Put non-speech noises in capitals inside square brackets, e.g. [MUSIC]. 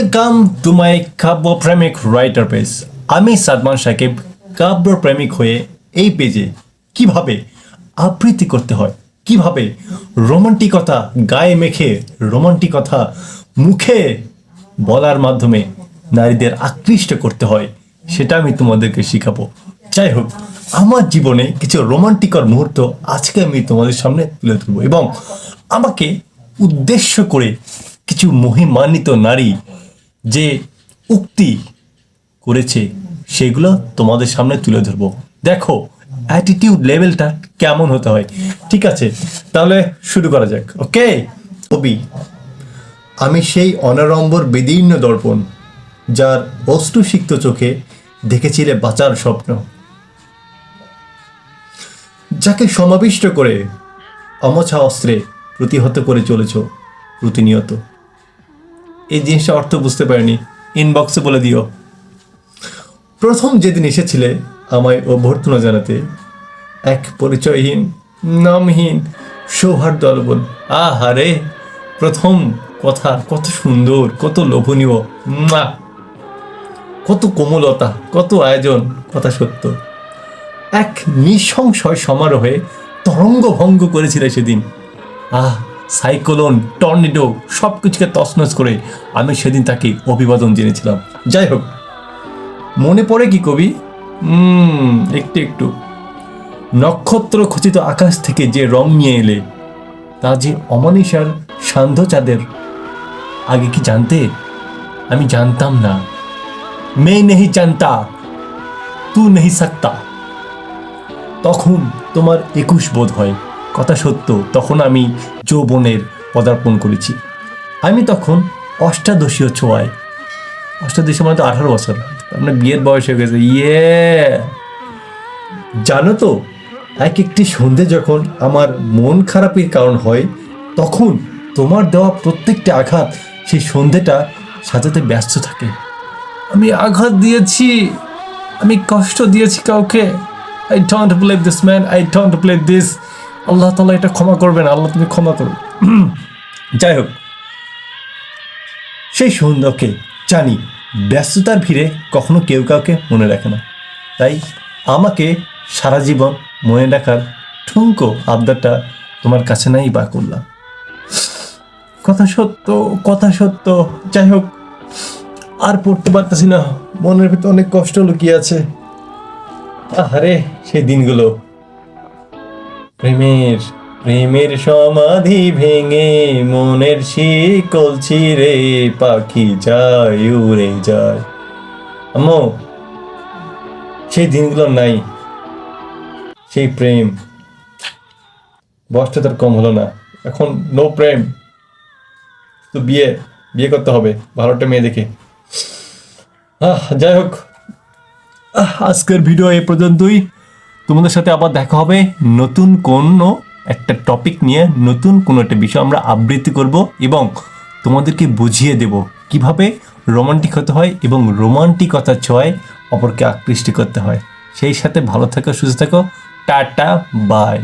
Welcome to my কাব্য প্রেমিক writer page আমি সাদমান সাকিব কাব্য প্রেমিক হয়ে এই পেজে কীভাবে আবৃত্তি করতে হয়? কীভাবে রোমান্টিকতা গায়ে মেখে রোমান্টিকতা মুখে বলার মাধ্যমে নারীদের আকৃষ্ট করতে হয়, সেটা আমি তোমাদেরকে শিখাবো। যাই হোক, আমার জীবনে কিছু রোমান্টিকর মুহূর্ত আজকে আমি তোমাদের সামনে তুলে ধরবো এবং আমাকে উদ্দেশ্য করে কিছু মহিমান্বিত নারী যে উক্তি করেছে, সেগুলো তোমাদের সামনে তুলে ধরবো। দেখো অ্যাটিটিউড লেভেলটা কেমন হতে হয়। ঠিক আছে, তাহলে শুরু করা যাক, ওকে? কবি, আমি সেই অনারম্বর বিদীর্ণ দর্পণ, যার অশ্রুসিক্ত চোখে দেখেছিলে বাঁচার স্বপ্ন। যাকে সমাবিষ্ট করে অমছা অস্ত্রে প্রতিহত করে চলেছ, প্রতিনিয়ত। এই জিনিসটা অর্থ বুঝতে পারিনি। ইনবক্সে বলে দিও। প্রথম যেদিন এসেছিলে আমায় অভ্যর্থনা জানাতে, এক পরিচয়হীন, নামহীন সৌহার্দ্য আলোবন আহারে, প্রথম কথা, কত সুন্দর, কত লোভনীয়, মুয়া! কত কোমলতা, কত আয়োজন, কথা সত্য। এক নিঃসংশয় সমারোহে তরঙ্গ ভঙ্গ করেছিলে সেদিন। আহ সাইক্লোন, টর্নেডো সব কিছুকে তছনছ করে আমি সেদিন তাকে অভিবাদন জেনেছিলাম। যাই হোক, মনে পড়ে কি কবি? একটু একটু। নক্ষত্র খচিত আকাশ থেকে যে রং নিয়ে এলে, তা যে অমানিসার সান্ধ্য চাঁদের, আগে কি জানতে? আমি জানতাম না। মেয়ে নেহি জানতা, তু নেহি সাকতা তখন তোমার একুশ বোধ হয়। কথা সত্য, তখন আমি যৌবনের পদার্পণ করেছি। আমি তখন অষ্টাদশীয় ছোঁয়ায় অষ্টাদশী মানে তো আঠারো বছর আপনার বিয়ের বয়স হয়ে গেছে ইয়ে! জানো তো, এক একটি সন্ধে যখন আমার মন খারাপের কারণ হয়, তখন তোমার দেওয়া প্রত্যেকটা আঘাত সেই সন্ধেটা সাজাতে ব্যস্ত থাকে। আমি আঘাত দিয়েছি, আমি কষ্ট দিয়েছি কাউকে। I don't play this man I don't play this আল্লাহ তালা এটা ক্ষমা করবেন, আল্লাহ তুমি ক্ষমা করো। [CLEARS THROAT] যাই হোক, সেই সন্ধ্যাকে জানি ব্যস্ততার ভিড়ে কখনো কেউ কাউকে মনে রাখে না। তাই আমাকে সারা জীবন মনে রাখার ঠুনকো আবদারটা তোমার কাছে নাই বা করলাম। কথা সত্য কথা সত্য, যাই হোক, আর পড়তে পারতেছি না। মনের ভিতরে অনেক কষ্ট লুকিয়ে আছে। আহারে, সেই দিনগুলো। প্রেমের প্রেমের সমাধি ভেঙে মনের শিকল ছিঁড়ে পাখি যায়, উড়ে যায়। আম্মু, সেই দিনগুলো নাই। সেই প্রেম। বয়সটা তার কম হলো না। এখন নো প্রেম। তো বিয়ে বিয়ে করতে হবে। ভালোটা মেয়ে দেখে। আহ, যাই হোক। আজকের ভিডিও এ পর্যন্তই। তোমাদের সাথে আবার দেখা হবে নতুন কোনো একটা টপিক নিয়ে, নতুন কোনো একটা বিষয় আমরা আবৃত্তি করব এবং তোমাদেরকে বুঝিয়ে দেব কীভাবে রোমান্টিক হতে হয় এবং রোমান্টিকতা ছোঁয়ায় অপরকে আকৃষ্ট করতে হয়। সেই সাথে ভালো থাকো, সুস্থ থাকো, টাটা বাই